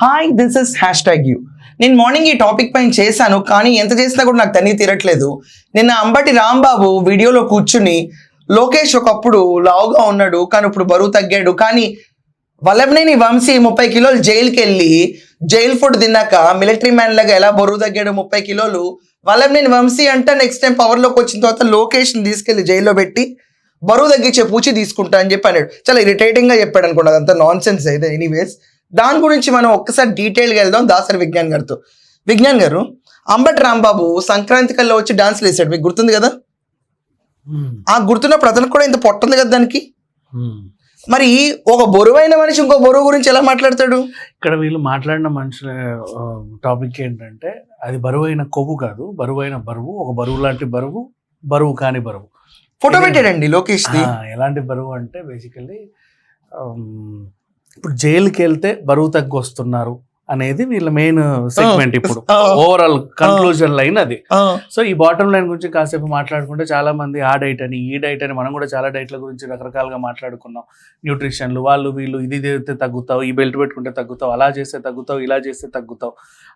Hi this is hash tag you నేను morning ఈ topic పైన చేశాను కానీ ఎంత చేసినా కూడా నాకు తని తీరట్లేదు. నిన్న అంబటి రాంబాబు వీడియోలో కూర్చుని లోకేష్ ఒకప్పుడు లావుగా ఉన్నాడు కానీ ఇప్పుడు బరువు తగ్గాడు. కానీ వల్లభనేని వంశీ ముప్పై కిలోలు జైలుకి వెళ్ళి జైల్ ఫుడ్ తిన్నాక మిలిటరీ మ్యాన్ లాగా ఎలా బరువు తగ్గాడు ముప్పై కిలోలు? వల్లభనేని వంశీ అంటే నెక్స్ట్ టైం పవర్లోకి వచ్చిన తర్వాత లోకేష్ని తీసుకెళ్ళి జైల్లో పెట్టి బరువు తగ్గించే పూచి తీసుకుంటా అని చెప్పి అన్నాడు. చాలా ఇరిటేటింగ్గా చెప్పాడు అనుకోండి అదంతా నాన్ సెన్స్ అయితే ఎనీవేస్ దాని గురించి మనం ఒక్కసారి డీటెయిల్గా వెళ్దాం. దాసరి విజ్ఞాన్ గారితో. విజ్ఞాన్ గారు అంబటి రాంబాబు సంక్రాంతి కల్లా వచ్చి డాన్స్లు వేసాడు మీకు గుర్తుంది కదా? ఆ గుర్తున్నప్పుడు అతనికి కూడా ఇంత పొట్టుంది కదా దానికి? మరి ఒక బరువైన మనిషి ఇంకో బరువు గురించి ఎలా మాట్లాడతాడు? ఇక్కడ వీళ్ళు మాట్లాడిన మనుషుల టాపిక్ ఏంటంటే అది బరువైన కొవ్వు కాదు. బరువైన బరువు ఒక బరువు లాంటి బరువు బరువు కాని బరువు. ఫోటో పెట్టాడండి లోకేష్ ఎలాంటి బరువు అంటే బేసికల్లీ ఇప్పుడు జైలుకి వెళ్తే బరువు తగ్గి వస్తున్నారు అనేది వీళ్ళ మెయిన్ సెగ్మెంట్ ఇప్పుడు. ఓవరాల్ కన్క్లూజన్ లైన్ అది. సో ఈ బాటమ్ లైన్ గురించి కాసేపు మాట్లాడుకుంటే చాలా మంది ఆ డైట్ అని ఈ డైట్ అని మనం కూడా చాలా డైట్ల గురించి రకరకాలుగా మాట్లాడుకున్నాం. న్యూట్రిషన్లు వాళ్ళు వీళ్ళు ఇది చేస్తే తగ్గుతావు ఈ బెల్ట్ పెట్టుకుంటే తగ్గుతావు అలా చేస్తే తగ్గుతావు ఇలా చేస్తే తగ్గుతావు.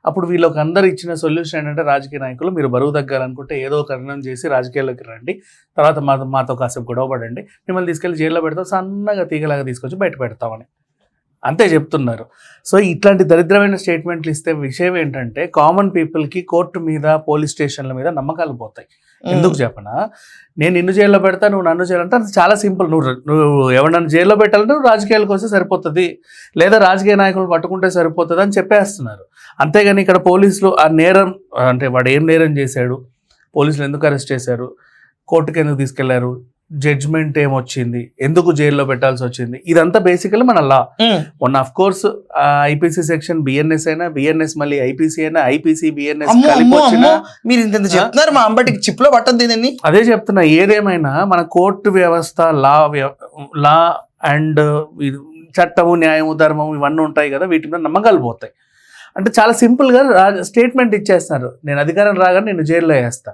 అప్పుడు వీళ్ళకి అందరు ఇచ్చిన సొల్యూషన్ ఏంటంటే రాజకీయ నాయకులు మీరు బరువు తగ్గాలనుకుంటే ఏదో ఒక నిర్ణయం చేసి రాజకీయాల్లోకి రండి. తర్వాత మా మాతో కాసేపు గొడవ పడండి. మిమ్మల్ని తీసుకెళ్ళి జైల్లో పెడతాం సన్నగా తీగలాగా తీసుకొచ్చి బయట పెడతామని అంతే చెప్తున్నారు. సో ఇట్లాంటి దరిద్రమైన స్టేట్మెంట్లు ఇస్తే విషయం ఏంటంటే కామన్ పీపుల్కి కోర్టు మీద పోలీస్ స్టేషన్ల మీద నమ్మకాలు పోతాయి. ఎందుకు చెప్పనా? నేను నిన్ను జైల్లో పెడతా నువ్వు నన్ను చేయాలంటే అది చాలా సింపుల్. నువ్వు నువ్వు ఎవరినన్ను జైల్లో పెట్టాలంటే నువ్వు రాజకీయాలకు వస్తే సరిపోతుంది. లేదా రాజకీయ నాయకులు పట్టుకుంటే సరిపోతుంది అని చెప్పేస్తున్నారు. అంతేగాని ఇక్కడ పోలీసులు ఆ నేరం అంటే వాడు ఏం నేరం చేశాడు? పోలీసులు ఎందుకు అరెస్ట్ చేశారు? కోర్టుకి ఎందుకు తీసుకెళ్ళారు? జడ్జ్మెంట్ ఏమొచ్చింది? ఎందుకు జైల్లో పెట్టాల్సి వచ్చింది ఇదంతా బేసికల్లీ మన law um, one of course IPC section BNS అయినా బిఎన్ఎస్ మళ్ళీ ఐపీసీ అయినా ఐపీసీ బిఎన్ఎస్ మీరు ఇంత చెప్తున్నారు మా అంబటికి చిప్లో పట్టదు దీన్ని అదే చెప్తున్నా ఏదేమైనా మన కోర్టు వ్యవస్థ లా లా అండ్ చట్టము న్యాయము ధర్మము ఇవన్నీ ఉంటాయి కదా వీటి మీద నమ్మకాలు పోతాయి. అంటే చాలా సింపుల్గా స్టేట్మెంట్ ఇచ్చేస్తారు. నేను అధికారం రాగానే నేను జైల్లో వేస్తా.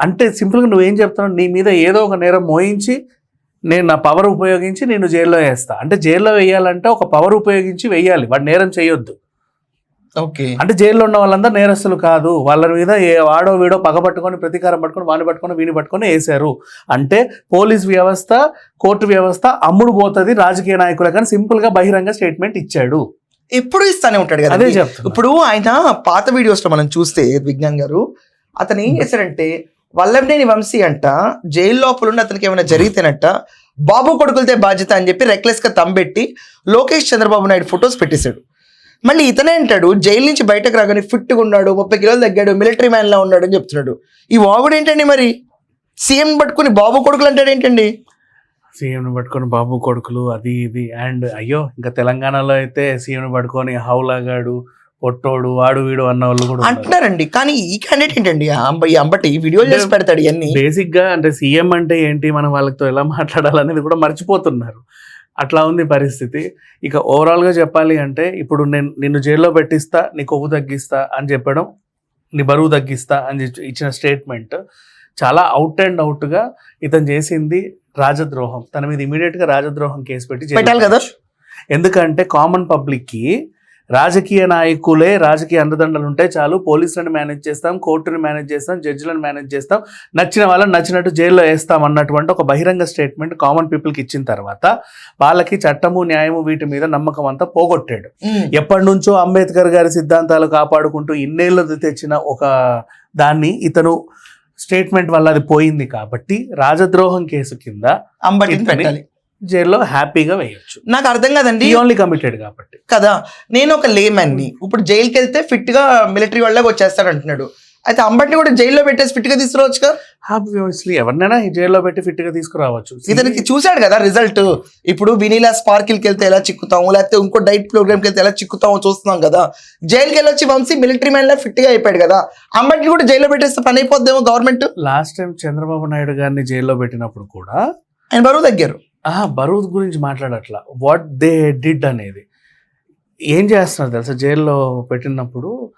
అంటే సింపుల్గా నువ్వేం చెప్తున్నావు? నీ మీద ఏదో ఒక నేరం మోయించి నేను నా పవర్ ఉపయోగించి నేను జైల్లో వేస్తా. అంటే జైల్లో వేయాలంటే ఒక పవర్ ఉపయోగించి వేయాలి. వాడు నేరం చేయొద్దు. ఓకే. అంటే జైల్లో ఉన్న వాళ్ళందరూ నేరస్తులు కాదు. వాళ్ళ మీద ఏ వాడో వీడో పగ పట్టుకొని ప్రతీకారం పట్టుకొని వాడిని పట్టుకొని వీని పట్టుకొని వేశారు. అంటే పోలీస్ వ్యవస్థ కోర్టు వ్యవస్థ అమ్ముడు పోతుంది రాజకీయ నాయకుల కానీ సింపుల్గా బహిరంగ స్టేట్మెంట్ ఇచ్చాడు. ఎప్పుడు ఇస్తానే ఉంటాడు కదా అదే. ఇప్పుడు ఆయన పాత వీడియోస్లో మనం చూస్తే విజ్ఞాన్ గారు అతను ఏం చేశాడంటే వల్లభనేని వంశీ అంట జైలు లోపల ఉండి అతనికి ఏమైనా జరిగితేనట బాబు కొడుకులతే బాధ్యత అని చెప్పి రెక్లెస్గా తంబెట్టి లోకేష్ చంద్రబాబు నాయుడు ఫొటోస్ పెట్టేశాడు. మళ్ళీ ఇతనే అంటాడు జైలు నుంచి బయటకు రాగానే ఫిట్గా ఉన్నాడు ముప్పై కిలోలు తగ్గాడు మిలిటరీ మ్యాన్లా ఉన్నాడు అని చెప్తున్నాడు. ఈ వాగుడు ఏంటండి మరి? సీఎం పట్టుకుని బాబు కొడుకులు అంటాడు ఏంటండి? సీఎంని పట్టుకొని బాబు కొడుకులు అది ఇది. అండ్ అయ్యో ఇంకా తెలంగాణలో అయితే సీఎంని పట్టుకొని హౌలాగాడు పొట్టోడు వాడు వీడు అన్న వాళ్ళు కూడా. అంటున్నారండి. కానీ ఈ క్యాండిడేట్ ఏంటండి? ఈ అంబటి వీడియోలు చేసి పెడతాడు ఇవన్నీ. బేసిక్గా అంటే సీఎం అంటే ఏంటి? మనం వాళ్ళతో ఎలా మాట్లాడాలనేది కూడా మర్చిపోతున్నారు. అట్లా ఉంది పరిస్థితి. ఇక ఓవరాల్గా చెప్పాలి అంటే ఇప్పుడు నేను నిన్ను జైల్లో పెట్టిస్తా నీ కొవ్వు తగ్గిస్తా అని చెప్పడం నీ బరువు తగ్గిస్తా అని ఇచ్చిన స్టేట్మెంట్ చాలా అవుట్ అండ్ అవుట్గా ఇతను చేసింది రాజద్రోహం. తన మీద ఇమీడియట్గా రాజద్రోహం కేసు పెట్టి పెట్టాలి కదా? ఎందుకంటే కామన్ పబ్లిక్కి రాజకీయ నాయకులే రాజకీయ అండదండలు ఉంటే చాలు పోలీసులను మేనేజ్ చేస్తాం కోర్టుని మేనేజ్ చేస్తాం జడ్జిలను మేనేజ్ చేస్తాం నచ్చిన వాళ్ళని నచ్చినట్టు జైల్లో వేస్తాం అన్నటువంటి ఒక బహిరంగ స్టేట్మెంట్ కామన్ పీపుల్కి ఇచ్చిన తర్వాత వాళ్ళకి చట్టము న్యాయము వీటి మీద నమ్మకం అంతా పోగొట్టాడు. ఎప్పటి నుంచో అంబేద్కర్ గారి సిద్ధాంతాలు కాపాడుకుంటూ ఇన్నేళ్ళు తెచ్చిన ఒక దాన్ని ఇతను స్టేట్మెంట్ వల్ల అది పోయింది కాబట్టి రాజద్రోహం కేసు కింద అంబటిని పెట్టాలి జైల్లో హ్యాపీగా వేయొచ్చు. నాకు అర్థం కాదండి. ఓన్లీ కమిటెడ్ కాబట్టి. కదా నేను ఒక లేమన్ని ఇప్పుడు జైలుకి వెళ్తే ఫిట్గా మిలిటరీ వాళ్ళకి వచ్చేస్తాడు అంటున్నాడు. అయితే అంబటిని కూడా జైల్లో పెట్టేసి ఫిట్గా తీసుకురావచ్చు ఆబ్వియస్లీ ఎవరినైనా జైల్లో పెట్టి ఫిట్గా తీసుకురావచ్చు ఇతనికి చూశాడు కదా రిజల్ట్. ఇప్పుడు వినీలా స్పార్కిల్కి వెళ్తే ఎలా చిక్కుతాము? లేకపోతే ఇంకో డైట్ ప్రోగ్రామ్కి వెళ్తే ఎలా చిక్కుతామో చూస్తున్నాం కదా? జైలుకి వెళ్ళొచ్చి వంశీ మిలిటరీ మ్యాన్ లా ఫిట్గా అయిపోయాడు కదా? అంబటిని కూడా జైల్లో పెట్టేస్తే పని అయిపోద్దేమో government? Last time Chandrababu Naidu గారిని జైల్లో పెట్టినప్పుడు కూడా ఆయన బరువు తగ్గారు. బరువు గురించి మాట్లాడట్లా. వాట్ దే డిడ్ అనేది. ఏం చేస్తున్నారు తెలుసా? జైల్లో పెట్టినప్పుడు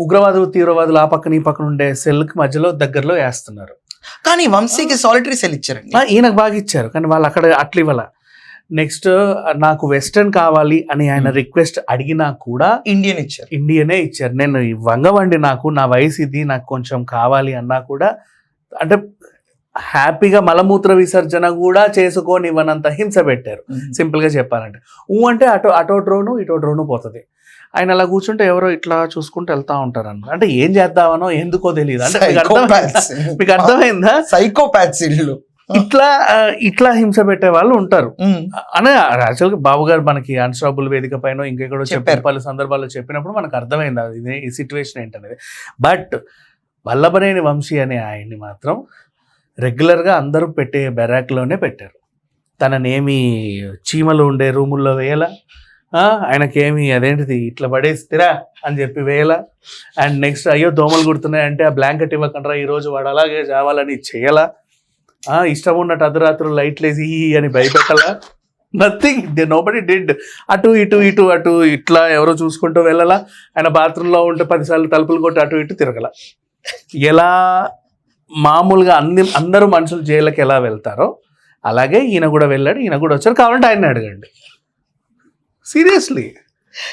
ఉగ్రవాదులు తీవ్రవాదులు ఆ పక్కన ఈ పక్కన ఉండే సెల్కి మధ్యలో దగ్గరలో వేస్తున్నారు. కానీ వంశీకి సాలిటరీ సెల్ ఇచ్చారండి. ఆ, ఈయనకు బాగా ఇచ్చారు. కానీ వాళ్ళు అక్కడ అట్లా ఇవ్వాల. నెక్స్ట్ నాకు వెస్టర్న్ కావాలి అని ఆయన Hmm. రిక్వెస్ట్ అడిగినా కూడా ఇండియన్ ఇచ్చారు. ఇండియనే ఇచ్చారు. నేను వంగవండి నాకు నా వయసు ఇది నాకు కొంచెం కావాలి అన్నా కూడా అంటే హ్యాపీగా మలమూత్ర విసర్జన కూడా చేసుకోనివ్వనంత హింస పెట్టారు. సింపుల్గా చెప్పాలంటే. ఊ అంటే అటో అటో డ్రోను ఇటో డ్రోను పోతుంది. ఆయన అలా కూర్చుంటే ఎవరో ఇట్లా చూసుకుంటూ వెళ్తా ఉంటారు అన్నమాట అంటే ఏం చేద్దామనో ఎందుకో తెలియదు అంటే మీకు అర్థమైందా మీకు అర్థమైందా? సైకోపాత్స్ ఇల్లు. ఇట్లా ఇట్లా హింస పెట్టే వాళ్ళు ఉంటారు. అనే యాక్చువల్గా బాబు గారు మనకి అన్స్టాపుల్ వేదిక పైన ఇంకెక్కడో చెప్పారు. పలు సందర్భాల్లో చెప్పినప్పుడు మనకు అర్థమైంది అది ఇది- ఈ సిచ్యువేషన్ ఏంటనేది. బట్ వల్లభనేని వంశీ అనే ఆయన్ని మాత్రం రెగ్యులర్గా అందరూ పెట్టే బెరాక్లోనే పెట్టారు. తననేమి చీమలు ఉండే రూముల్లో వేయాల? ఆయనకేమి అదేంటిది ఇట్లా పడేస్తారా అని చెప్పి వేయాల? అండ్ నెక్స్ట్ అయ్యో దోమలు కుడుతున్నాయి అంటే ఆ బ్లాంకెట్ ఇవ్వకుండా ఈరోజు వాడు అలాగే చావాలని చేయాలా? ఇష్టం ఉన్నట్టు అర్ధరాత్రులు లైట్లు వేసి అని భయపెట్టాలా? నథింగ్ దే నోబడి డిడ్ అటు ఇటు ఇటు అటు ఇట్లా ఎవరో చూసుకుంటూ వెళ్ళాలా? ఆయన బాత్రూంలో ఉంటే పదిసార్లు తలుపులు కొట్టి అటు ఇటు తిరగల. ఎలా మామూలుగా అన్ని అందరూ మనుషులు జైలుకి ఎలా వెళ్తారో అలాగే ఈయన కూడా వెళ్ళాడు ఈయన కూడా వచ్చారు కావాలంటే ఆయన అడగండి. సీరియస్లీ.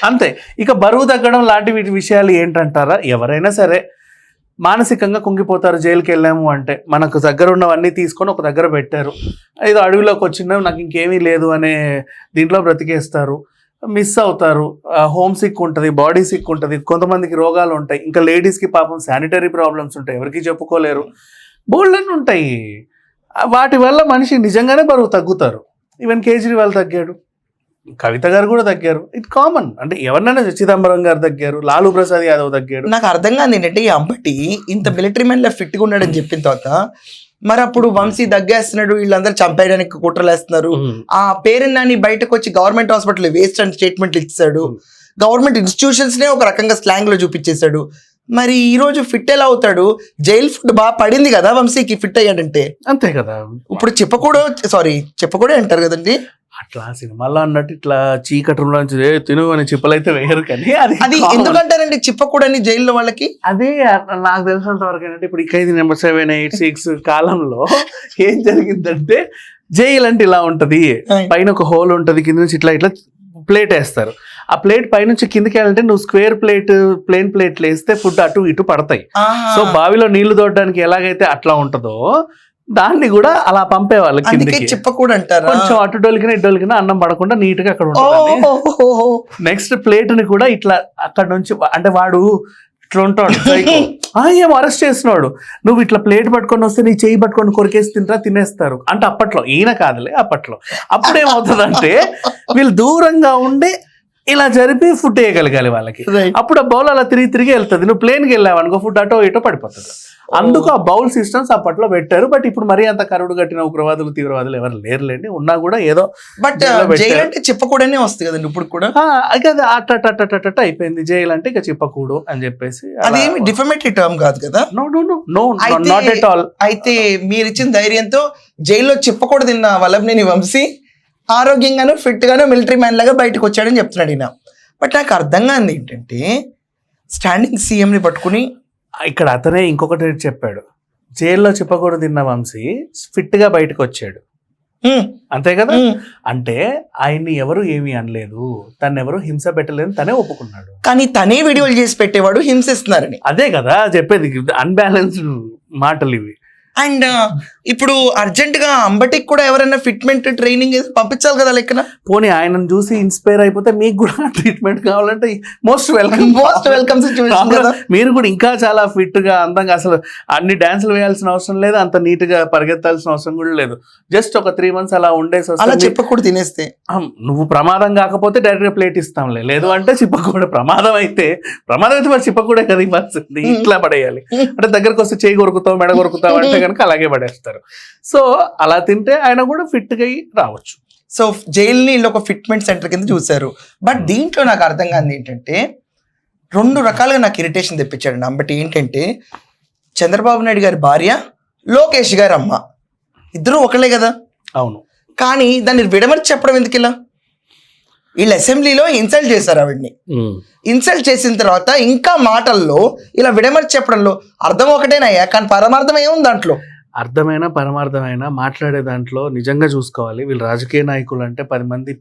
అంతే. ఇక బరువు తగ్గడం లాంటి వీటి విషయాలు ఏంటంటారా? ఎవరైనా సరే మానసికంగా కుంగిపోతారు జైలుకి వెళ్ళాము అంటే. మనకు దగ్గర ఉన్నవన్నీ తీసుకొని ఒక దగ్గర పెట్టారు. ఏదో అడవిలోకి వచ్చినా నాకు ఇంకేమీ లేదు అనే దీంట్లో బ్రతికేస్తారు. మిస్ అవుతారు. హోమ్ సిక్ ఉంటుంది బాడీ సిక్ ఉంటుంది కొంతమందికి రోగాలు ఉంటాయి. ఇంకా లేడీస్కి పాపం శానిటరీ ప్రాబ్లమ్స్ ఉంటాయి ఎవరికి చెప్పుకోలేరు. బోల్డన్ ఉంటాయి. వాటి వల్ల మనిషి నిజంగానే బరువు తగ్గుతారు. ఈవెన్ కేజ్రీవాల్ తగ్గాడు కవిత గారు కూడా తగ్గారు. ఇట్ కామన్ అంటే ఎవరినైనా చిదంబరం గారు తగ్గారు లాలూ ప్రసాద్ యాదవ్ తగ్గాడు. నాకు అర్థం కాదు ఏంటంటే ఈ అంబటి ఇంత మిలిటరీ మ్యాన్ లా ఫిట్గా ఉన్నాడని చెప్పిన తర్వాత మరి అప్పుడు వంశీ దగ్గేస్తున్నాడు వీళ్ళందరూ చంపేయడానికి కుట్రలు వేస్తున్నారు ఆ పేరు నాని బయటకు వచ్చి గవర్నమెంట్ హాస్పిటల్ వేస్ట్ అని స్టేట్మెంట్ ఇచ్చాడు గవర్నమెంట్ ఇన్స్టిట్యూషన్స్ నే ఒక రకంగా స్లాంగ్లో చూపించేశాడు. మరి ఈ రోజు ఫిట్ ఎలా అవుతాడు? జైల్ ఫుడ్ బాగా పడింది కదా వంశీకి ఫిట్ అయ్యాడంటే? అంతే కదా. ఇప్పుడు చెప్పకూడదు సారీ చెప్పకూడదు అంటారు కదండి. అట్లా సినిమాలో అన్నట్టు ఇట్లా చీకటి నుంచి "ఏ, తిను అని చెప్పలైతే వేయరు కానీ అది అది. ఎందుకంటారండి? చెప్పకూడని జైల్లో వాళ్ళకి? అదే నాకు తెలిసినంత వరకు ఏంటంటే ఇప్పుడు ఖైదీ నెంబర్ సెవెన్ ఎయిట్ సిక్స్ కాలంలో ఏం జరిగిందంటే జైలు అంటే ఇలా ఉంటది. పైన ఒక హోల్ ఉంటది కింద నుంచి ఇట్లా ఇట్లా ప్లేట్ వేస్తారు. ఆ ప్లేట్ పైనుంచి కిందకి వెళ్ళాలంటే నువ్వు స్క్వేర్ ప్లేట్ ప్లేన్ ప్లేట్లు వేస్తే ఫుడ్ అటు ఇటు పడతాయి. సో బావిలో నీళ్ళు తోడడానికి ఎలాగైతే అట్లా ఉంటదో దాన్ని కూడా అలా పంపేవాళ్ళు కిందకి. చెప్పకూడదు అంటారా కొంచెం అటు డొలికిన ఇటు డొలికిన అన్నం పడకుండా నీట్గా అక్కడ ఉంటుంది. నెక్స్ట్ ప్లేట్ని కూడా ఇట్లా అక్కడ నుంచి అంటే వాడు ఇట్లా ఉంటాడు ఏం అరెస్ట్ చేస్తున్నాడు నువ్వు ఇట్లా ప్లేట్ పట్టుకొని వస్తే నీ చేయి పట్టుకొని కొరికేసి తింటా తినేస్తారు. అంటే అప్పట్లో ఈయన కాదులే అప్పట్లో. అప్పుడు ఏమవుతుందంటే వీళ్ళు దూరంగా ఉండి ఇలా జరిపి ఫుడ్ వేయగలగాలి వాళ్ళకి. అప్పుడు ఆ బౌల్ అలా తిరిగి తిరిగి వెళ్తుంది. నువ్వు ప్లేన్కి వెళ్ళావు అనుకో ఫుడ్ అటో ఇటో పడిపోతుంది. అందుకు ఆ బౌల్ సిస్టమ్స్ అప్పట్లో పెట్టారు. బట్ ఇప్పుడు మరీ అంత కరుడు కట్టిన ఉగ్రవాదులు తీవ్రవాదులు ఎవరు లేరులేండి. ఉన్నా కూడా ఏదో బట్ పెట్టారు. జైలు అంటే చెప్పకూడనే వస్తుంది కదండి ఇప్పుడు కూడా. అది అట్ట అయిపోయింది. జైలు అంటే ఇక చెప్పకూడదు అని చెప్పేసి అదేమి డిఫమేటరీ టర్మ్ కాదు కదా? No no no no not at all అయితే మీరు ఇచ్చిన ధైర్యంతో జైల్లో చెప్పకూడదు తిన్న వల్లభనేని వంశీ ఆరోగ్యంగాను ఫిట్ గాను మిలిటరీ మ్యాన్ లాగా బయటకు వచ్చాడని చెప్తున్నాడు ఈయన. బట్ నాకు అర్థం కాదు ఏంటంటే స్టాండింగ్ సీఎం ని పట్టుకుని ఇక్కడ అతనే ఇంకొకటి చెప్పాడు. జైల్లో చెప్పకూడదు తిన్న వంశీ ఫిట్గా బయటకు వచ్చాడు. "హ్మ్, అంతే కదా? హ్మ్." అంటే ఆయన్ని ఎవరు ఏమీ అనలేదు. తను ఎవరు హింస పెట్టలేదు తనే ఒప్పుకున్నాడు. కానీ తనే వీడియోలు చేసి పెట్టేవాడు హింసిస్తున్నారని. అదే కదా చెప్పేది. అన్బ్యాలెన్స్డ్ మాటలు ఇవి. అండ్ ఇప్పుడు అర్జెంట్గా అంబటికి కూడా ఎవరైనా ఫిట్మెంట్ ట్రైనింగ్ పంపించాలి కదా లెక్కన? పోనీ ఆయనను చూసి ఇన్స్పైర్ అయిపోతే మీకు కూడా ట్రీట్మెంట్ కావాలంటే most welcome. Most welcome situation కదా మీరు కూడా ఇంకా చాలా ఫిట్గా అందంగా అసలు అన్ని డాన్సులు వేయాల్సిన అవసరం లేదు అంత నీట్గా పరిగెత్తాల్సిన అవసరం కూడా లేదు. జస్ట్ ఒక త్రీ మంత్స్ అలా ఉండేసి అలా చెప్పకూడదు తినేస్తే. నువ్వు ప్రమాదం కాకపోతే డైరెక్ట్గా ప్లేట్ ఇస్తాంలే. లేదు అంటే చిప్పకూడ ప్రమాదం అయితే ప్రమాదం అయితే మరి చిప్పకూడే కదా ఇవ్వాల్సింది ఇట్లా పడేయాలి. అంటే దగ్గరకు వస్తే చేయి కొరుకుతావు మెడ కొరుకుతావు అంటే కనుక అలాగే పడేస్తారు. సో అలా తింటే ఆయన కూడా ఫిట్గా అయ్యి రావచ్చు. సో జైల్ని ఒక ఫిట్మెంట్ సెంటర్ కింద చూశారు. బట్ దీంట్లో నాకు అర్థం కాదు ఏంటంటే రెండు రకాలుగా నాకు ఇరిటేషన్ తెప్పించాడు అంబటి ఏంటంటే చంద్రబాబు నాయుడు గారి భార్య లోకేష్ గారి అమ్మ. ఇద్దరు ఒకళ్ళే కదా? అవును. కానీ దాన్ని విడమర్చి చెప్పడం ఎందుకు ఇలా వీళ్ళు అసెంబ్లీలో ఇన్సల్ట్ చేశారు ఆవిడ్ని. ఇన్సల్ట్ చేసిన తర్వాత ఇంకా మాటల్లో ఇలా విడమర్చి చెప్పడంలో అర్థం ఒకటేనయ్యా కానీ పరమార్థం ఏముంది దాంట్లో? అర్థమైన పరమార్థమైన మాట్లాడే దాంట్లో నిజంగా చూసుకోవాలి. వీళ్ళు రాజకీయ నాయకులు అంటే పది మంది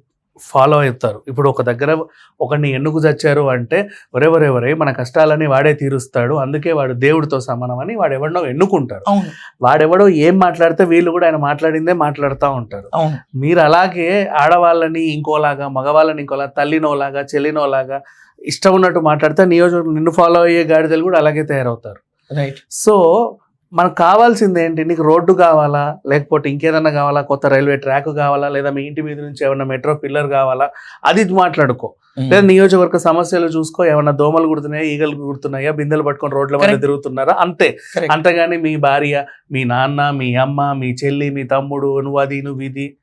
ఫాలో అవుతారు. ఇప్పుడు ఒక దగ్గర ఒకరిని ఎన్నుకు చచ్చారు అంటే ఒరెవరెవరే మన కష్టాలని వాడే తీరుస్తాడు. అందుకే వాడు దేవుడితో సమానం అని వాడు ఎవరినో ఎన్నుకుంటారు. వాడెవడో ఏం మాట్లాడితే వీళ్ళు కూడా ఆయన మాట్లాడిందే మాట్లాడుతూ ఉంటారు. మీరు అలాగే ఆడవాళ్ళని ఇంకోలాగా మగవాళ్ళని ఇంకోలా తల్లినోలాగా చెల్లినోలాగా ఇష్టం ఉన్నట్టు మాట్లాడితే నియోజకవర్గం నిన్ను ఫాలో అయ్యే గాడిదలు కూడా అలాగే తయారవుతారు. రైట్. సో మనకు కావాల్సింది ఏంటి? నీకు రోడ్డు కావాలా? లేకపోతే ఇంకేదన్నా కావాలా? కొత్త రైల్వే ట్రాక్ కావాలా? లేదా మీ ఇంటి మీద నుంచి ఏమన్నా మెట్రో పిల్లర్ కావాలా? అది మాట్లాడుకో. లేదా నియోజకవర్గ సమస్యలు చూసుకో. ఏమన్నా దోమలు కుడుతున్నాయా ఈగలు కుడుతున్నాయా బిందెలు పట్టుకొని రోడ్ల మీద. తిరుగుతున్నారా? అంతే. అంతేగాని మీ భార్య మీ నాన్న మీ అమ్మ మీ చెల్లి మీ తమ్ముడు నువ్వు అది నువ్వు ఇది.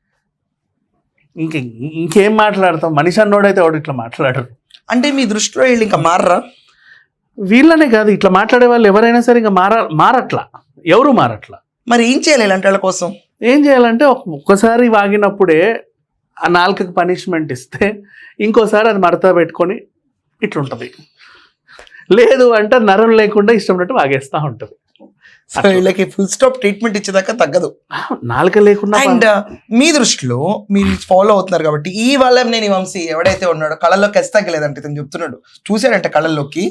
ఇంక ఇంకేం మాట్లాడతాం? మనిషి అన్నోడైతే వాడు ఇట్లా మాట్లాడరు అంటే మీ దృష్టిలో వీళ్ళు ఇంకా మారరా? వీళ్ళనే కాదు ఇట్లా మాట్లాడే వాళ్ళు ఎవరైనా సరే ఇంకా మార మారట్లా. ఎవరు మారట్లా? మరి ఏం చేయాలి ఇలాంటి వాళ్ళ కోసం? ఏం చేయాలంటే ఒక్- ఒక్కసారి వాగినప్పుడే ఆ నాలుకకి పనిష్మెంట్ ఇస్తే ఇంకోసారి అది మడత పెట్టుకొని ఇట్లుంటది. లేదు అంటే నరం లేకుండా ఇష్టం ఉన్నట్టు వాగేస్తూ ఉంటుంది. సో వీళ్ళకి ఫుల్ స్టాప్ ట్రీట్మెంట్ ఇచ్చేదాకా తగ్గదు. నాలుక లేకుండా అండ్ మీ దృష్టిలో మీరు ఫాలో అవుతున్నారు కాబట్టి ఈ వాళ్ళ నేను వంశీ ఎవడైతే ఉన్నాడో కళ్ళల్లోకి ఎస్ తగ్గలేదంట ఇతను చెప్తున్నాడు. చూశాడంట కళ్ళల్లోకి.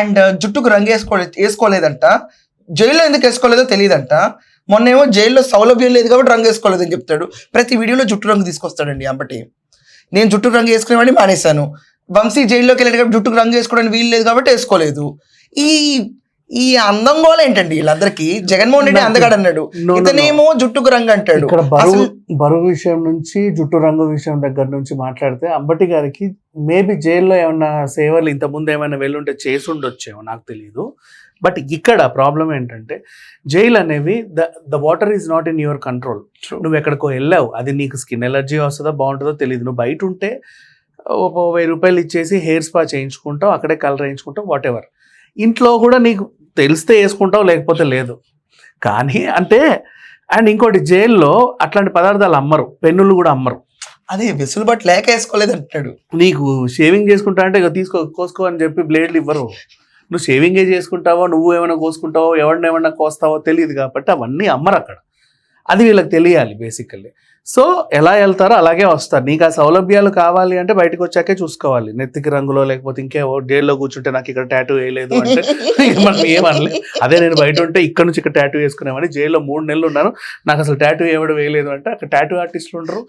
అండ్ జుట్టుకు రంగు వేసుకో వేసుకోలేదంట. జైల్లో ఎందుకు వేసుకోలేదో తెలియదంట. మొన్నేమో జైల్లో సౌలభ్యం లేదు కాబట్టి రంగు వేసుకోలేదని చెప్తాడు. ప్రతి వీడియోలో జుట్టు రంగు తీసుకొస్తాడండి అంబటి. నేను జుట్టు రంగు వేసుకునేవాడిని మానేశాను. వంశీ జైల్లోకి వెళ్ళాడు కాబట్టి జుట్టుకు రంగు వేసుకోవడానికి వీలు లేదు కాబట్టి వేసుకోలేదు. ఈ ఈ అందం గోల ఏంటండి వీళ్ళందరికీ? జగన్మోహన్ రెడ్డి అందగాడు అన్నాడు. ఇతనేమో జుట్టుకు రంగు అంటాడు. ఇక్కడ బరువు బరువు విషయం నుంచి జుట్టు రంగు విషయం దగ్గర నుంచి మాట్లాడితే అంబటి గారికి మేబీ జైల్లో ఏమన్నా సేవలు ఇంతకుముందు ఏమైనా వెళ్ళుంటే చేసి ఉండొచ్చేమో నాకు తెలియదు బట్ ఇక్కడ ప్రాబ్లం ఏంటంటే జైలు అనేవి the the water is not in your control. నువ్వు ఎక్కడికో వెళ్ళావు అది నీకు స్కిన్ ఎలర్జీ వస్తుందో బాగుంటుందో తెలియదు నువ్వు బయట ఉంటే ఒక వెయ్యి రూపాయలు ఇచ్చేసి హెయిర్ స్పా చేయించుకుంటావు అక్కడే కలర్ వేయించుకుంటావు వాట్ ఎవర్ ఇంట్లో కూడా నీకు తెలిస్తే వేసుకుంటావు లేకపోతే లేదు. కానీ అంటే అండ్ ఇంకోటి జైల్లో అట్లాంటి పదార్థాలు అమ్మరు పెన్నులు కూడా అమ్మరు. అదే వెసులుబాటు లేక వేసుకోలేదు అంటున్నాడు. నీకు షేవింగ్ చేసుకుంటా అంటే ఇక తీసుకో కోసుకో అని చెప్పి బ్లేడ్లు ఇవ్వరు. నువ్వు షేవింగే చేసుకుంటావో నువ్వు ఏమైనా కోసుకుంటావో ఎవరిని ఏమైనా కోస్తావో తెలియదు కాబట్టి అవన్నీ అమ్మరు అక్కడ. అది వీళ్ళకి తెలియాలి బేసికల్లీ. సో ఎలా వెళ్తారో అలాగే వస్తారు. నీకు ఆ సౌలభ్యాలు కావాలి అంటే బయటకు వచ్చాకే చూసుకోవాలి. నెత్తికి రంగులో లేకపోతే ఇంకే జైల్లో కూర్చుంటే నాకు ఇక్కడ టాటూ వేయలేదు అంటే మనం ఏమనలే. అదే నేను బయట ఉంటే ఇక్కడ నుంచి ఇక్కడ టాటూ వేసుకునేవాడిని. జైల్లో మూడు నెలలు ఉన్నాను నాకు అసలు టాటూ ఎవడు వేయలేదు అంటే అక్కడ టాటూ ఆర్టిస్టులు ఉండరు.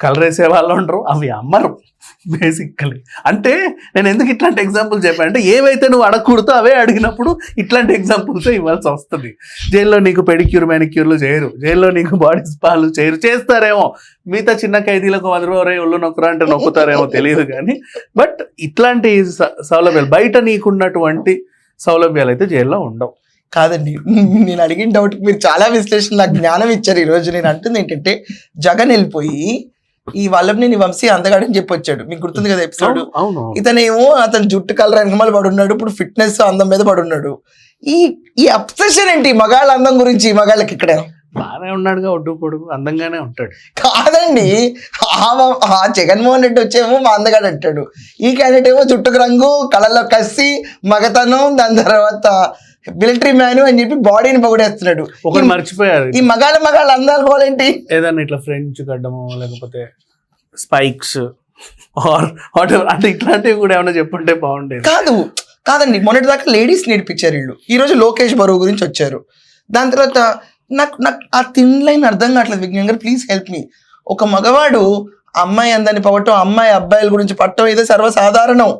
కలర్ వేసే వాళ్ళు ఉండరు అవి అమ్మరు బేసికలీ అంటే నేను ఎందుకు ఇట్లాంటి ఎగ్జాంపుల్ చెప్పాను? అంటే ఏవైతే నువ్వు అడగకూడదో అవే అడిగినప్పుడు ఇట్లాంటి ఎగ్జాంపుల్స్ ఇవ్వాల్సి వస్తుంది. జైల్లో నీకు పెడిక్యూర్ మెనిక్యూర్లు చేయరు. జైల్లో నీకు బాడీ స్పాలు చేయరు. చేస్తారేమో. మిగతా చిన్న ఖైదీలకు వంద రూపాయలు ఒళ్ళు నొక్కరా అంటే నొక్కుతారేమో తెలియదు కానీ. బట్ ఇట్లాంటి సౌలభ్యాలు బయట నీకున్నటువంటి సౌలభ్యాలు అయితే జైల్లో ఉండవు. కాదండి. నేను అడిగిన డౌట్ మీరు చాలా విశ్లేషణ నాకు జ్ఞానం ఇచ్చారు. ఈరోజు నేను అంటుంది ఏంటంటే జగన్ వెళ్ళిపోయి ఈ వల్లభనేని వంశీ అందగాడని చెప్పి వచ్చాడు మీకు గుర్తుంది కదా ఎపిసోడ్? ఇతనేమో అతను జుట్టు కలర్ వెనకమాల పడున్నాడు. ఇప్పుడు ఫిట్నెస్ అందం మీద పడున్నాడు. ఈ ఈ అప్సెషన్ ఏంటి? ఈ మగాళ్ళ అందం గురించి మగాళ్ళకి ఇక్కడ? బాగానే ఉన్నాడుగా ఒడ్డు పొడుగు అందంగానే ఉంటాడు. కాదండి. ఆ జగన్మోహన్ రెడ్డి వచ్చేమో మా అందగాడు అంటాడు. ఈ క్యాండిడేట్ ఏమో జుట్టుకు రంగు కళ్ళల్లో కసి మగతనం దాని తర్వాత మిలిటరీ మ్యాన్ అని చెప్పి బాడీని పొగడేస్తున్నాడు. ఒకటి మర్చిపోయారు ఈ మగాళ్ళ మగాళ్ళ అందాలు పోలేంటి ఏదన్నా ఇట్లా ఫ్రెంచ్ గడ్డము లేకపోతే స్పైక్స్ ఆర్ వాట్ అంటే ఇట్లాంటివి కూడా ఏమైనా చెప్పుంటే బాగుండేది. కాదు కాదండి మొన్నటి దాకా లేడీస్ నేర్పించారు వీళ్ళు. ఈ రోజు లోకేష్ బరువు గురించి వచ్చారు. దాని తర్వాత నాకు నాకు ఆ థిన్ లైన్ అర్థం కావట్లేదు విజ్ఞాన్ గారు ప్లీజ్ హెల్ప్ మీ ఒక మగవాడు అమ్మాయి అందని పవటం అమ్మాయి అబ్బాయిల గురించి పట్టడం ఇదే సర్వసాధారణం.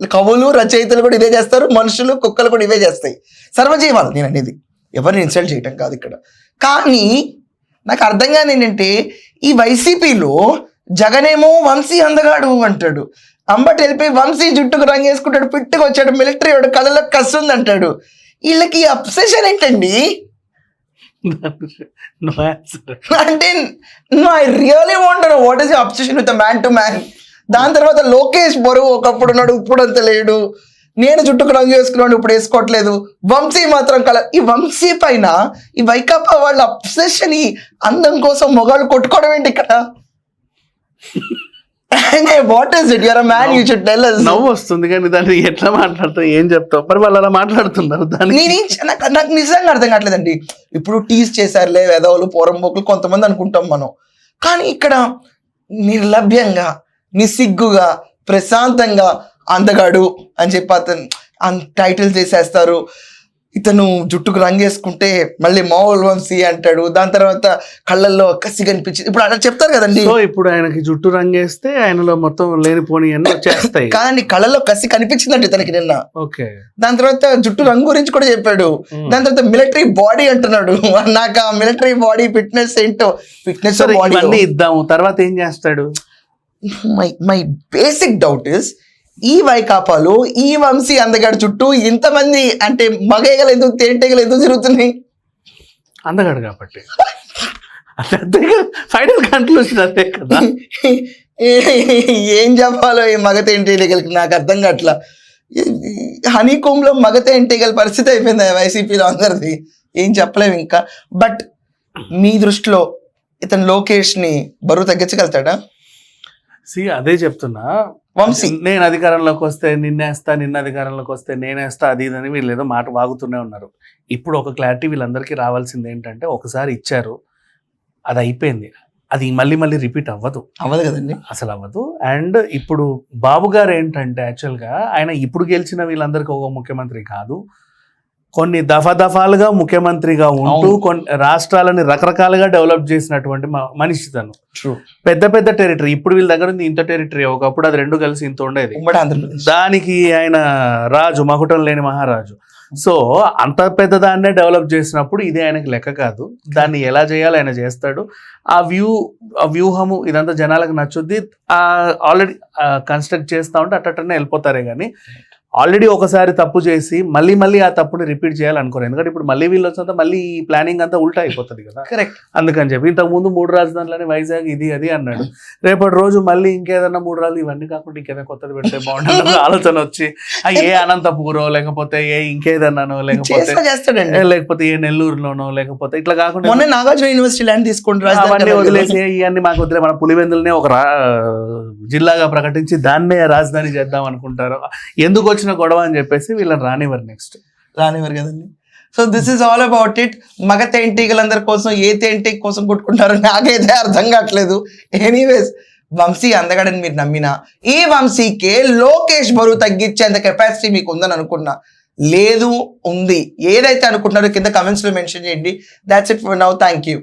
కవులు రచయితలు కూడా ఇదే చేస్తారు. మనుషులు కుక్కలు కూడా ఇవే చేస్తాయి. సర్వజీవాలు. నేను అనేది ఎవరిని ఇన్సల్ట్ చేయటం కాదు ఇక్కడ. కానీ నాకు అర్థం కాని ఏంటంటే ఈ వైసీపీలో జగనేమో వంశీ అందగాడు అంటాడు. అంబటి వెళ్ళిపోయి వంశీ జుట్టుకు రంగు వేసుకుంటాడు పిట్టుకు వచ్చాడు మిలిటరీ వాడు కళ్ళలో కస్తుంది అంటాడు వీళ్ళకి అప్సెషన్ ఏంటండి? అంటే no I really want what is obsession with man to man దాని తర్వాత లోకేష్ బరువు ఒకప్పుడు ఉన్నాడు ఇప్పుడు అంత లేడు. నేను జుట్టుకు రంగు వేసుకున్నాడు ఇప్పుడు వేసుకోవట్లేదు. వంశీ మాత్రం కల ఈ వంశీ పైన ఈ వైకాపా వాళ్ళ అప్సెషన్ ఈ అందం కోసం మొగాళ్ళు కొట్టుకోవడం ఏంటి ఇక్కడ? What is it your man you should tell నవ్వు వస్తుంది కానీ దాన్ని ఎట్లా మాట్లాడతావు ఏం చెప్తావు మరి వాళ్ళు అలా మాట్లాడుతున్నారు దాన్ని నేను నాకు నాకు నిజంగా అర్థం కావట్లేదండి. ఇప్పుడు టీజ్ చేశారులే వెదవులు పోరంబోకులు కొంతమంది అనుకుంటాం మనం. కానీ ఇక్కడ నిర్లభ్యంగా నిస్సిగ్గుగా ప్రశాంతంగా అందగాడు అని చెప్పి అతను టైటిల్ చేసేస్తారు. ఇతను జుట్టుకు రంగేసుకుంటే మళ్ళీ మామూలు వంశీ అంటాడు. దాని తర్వాత కళ్ళల్లో కసి కనిపించింది. ఇప్పుడు అలా చెప్తారు కదండి. సో ఇప్పుడు ఆయనకి జుట్టు రంగేస్తే ఆయనలో మొత్తం లేనిపోని అన్ని వచ్చేస్తాయి. కాదండి కళ్ళల్లో కసి కనిపించిందండి ఇతనికి నిన్న. ఓకే. దాని తర్వాత జుట్టు రంగు గురించి కూడా చెప్పాడు. దాని తర్వాత మిలిటరీ బాడీ అంటున్నాడు. నాకు ఆ మిలిటరీ బాడీ ఫిట్నెస్ ఏంటో? Fitness body. ఇద్దాము. తర్వాత ఏం చేస్తాడు? My my basic doubt is ఈ వైకాపాలు ఈ వంశీ అందగాడు చుట్టూ ఇంతమంది అంటే మగేగలు ఎందుకు తేంటేగలు ఎందుకు తిరుగుతున్నాయి? అందగాడు కాబట్టి. అంతే ఫైనల్ కన్క్లూషన్ అదే కదా. ఏం చెప్పాలో ఈ మగ తేంటేగలకి నాకు అర్థం కావట్లా. హనీ లో మగ తేంటేగల పరిస్థితి అయిపోయింది వైసీపీలో అందరిది. ఏం చెప్పలేము ఇంకా. బట్ మీ దృష్టిలో ఇతను లోకేష్ని బరువు తగ్గించగలుగుతాడా? సి అదే చెప్తున్నా. వంశీ. నేను అధికారంలోకి వస్తే నిన్నేస్తా నిన్న అధికారంలోకి వస్తే నేనేస్తా అది ఇదని వీళ్ళు ఏదో మాట వాగుతూనే ఉన్నారు. ఇప్పుడు ఒక క్లారిటీ వీళ్ళందరికీ రావాల్సింది ఏంటంటే ఒకసారి ఇచ్చారు అది అయిపోయింది. అది మళ్ళీ మళ్ళీ రిపీట్ అవ్వదు. అవ్వదు కదండి. అసలు అవ్వదు. అండ్ ఇప్పుడు బాబు గారు ఏంటంటే యాక్చువల్గా ఆయన ఇప్పుడు గెలిచిన వీళ్ళందరికీ ఒక ముఖ్యమంత్రి కాదు. కొన్ని దఫా దఫాలుగా ముఖ్యమంత్రిగా ఉంటూ. కొన్ని రాష్ట్రాలని రకరకాలుగా డెవలప్ చేసినటువంటి మనిషి తను పెద్ద పెద్ద టెరిటరీ ఇప్పుడు వీళ్ళ దగ్గర ఉంది ఇంత టెరిటరీ ఒకప్పుడు అది రెండు కలిసి ఇంత ఉండేది. దానికి ఆయన రాజు మకుటం లేని మహారాజు. సో అంత పెద్ద దాన్నే డెవలప్ చేసినప్పుడు ఇది ఆయనకి లెక్క కాదు. దాన్ని ఎలా చేయాలో ఆయన చేస్తాడు. ఆ వ్యూ ఆ వ్యూహము ఇదంతా జనాలకు నచ్చుద్ది. ఆల్రెడీ కన్స్ట్రక్ట్ చేస్తా ఉంటే అట్టనే వెళ్ళిపోతారే కానీ ఆల్రెడీ ఒకసారి తప్పు చేసి మళ్ళీ మళ్ళీ ఆ తప్పుని రిపీట్ చేయాలనుకోరు. ఎందుకంటే ఇప్పుడు మళ్ళీ వీళ్ళు వచ్చినంత మళ్ళీ ఈ ప్లానింగ్ అంతా ఉల్టా అయిపోతుంది కదా. కరెక్ట్ అందుకని చెప్పి ఇంతకు ముందు మూడు రాజధానులని వైజాగ్ ఇది అది అన్నాడు. రేపటి రోజు మళ్ళీ ఇంకేదన్నా మూడు రాజులు ఇవన్నీ కాకుండా ఇంకేదైనా కొత్తది పెడితే బాగుంటుంది ఆలోచన వచ్చి ఏ అనంతపూరో లేకపోతే ఏ ఇంకేదన్నానో లేకపోతే లేకపోతే ఏ నెల్లూరులోనో లేకపోతే ఇట్లా కాకుండా మొన్న నాగార్జున యూనివర్సిటీ ల్యాండ్ తీసుకుంటారు అవన్నీ వదిలేసి ఇవన్నీ మాకు వదిలే మన పులివెందులనే ఒక జిల్లాగా ప్రకటించి దాన్నే రాజధాని చేద్దాం అనుకుంటారు. ఎందుకు వచ్చిన గొడవ అని చెప్పేసి వీళ్ళని రానివ్వరు నెక్స్ట్ రానివ్వరు కదండి. So this is all about it మగ తేంటీగలందరి కోసం ఏ తేంటీగ కోసం కొట్టుకుంటారో నాకైతే అర్థం కావట్లేదు. ఎనీవేస్ వంశీ అందగాడని మీరు నమ్మినా? ఈ వంశీకే లోకేష్ బరువు తగ్గించేంత కెపాసిటీ మీకు ఉందని అనుకున్నా. లేదు ఉంది. ఏదైతే అనుకుంటున్నారో కింద కమెంట్స్లో మెన్షన్ చేయండి. That's it for now thank you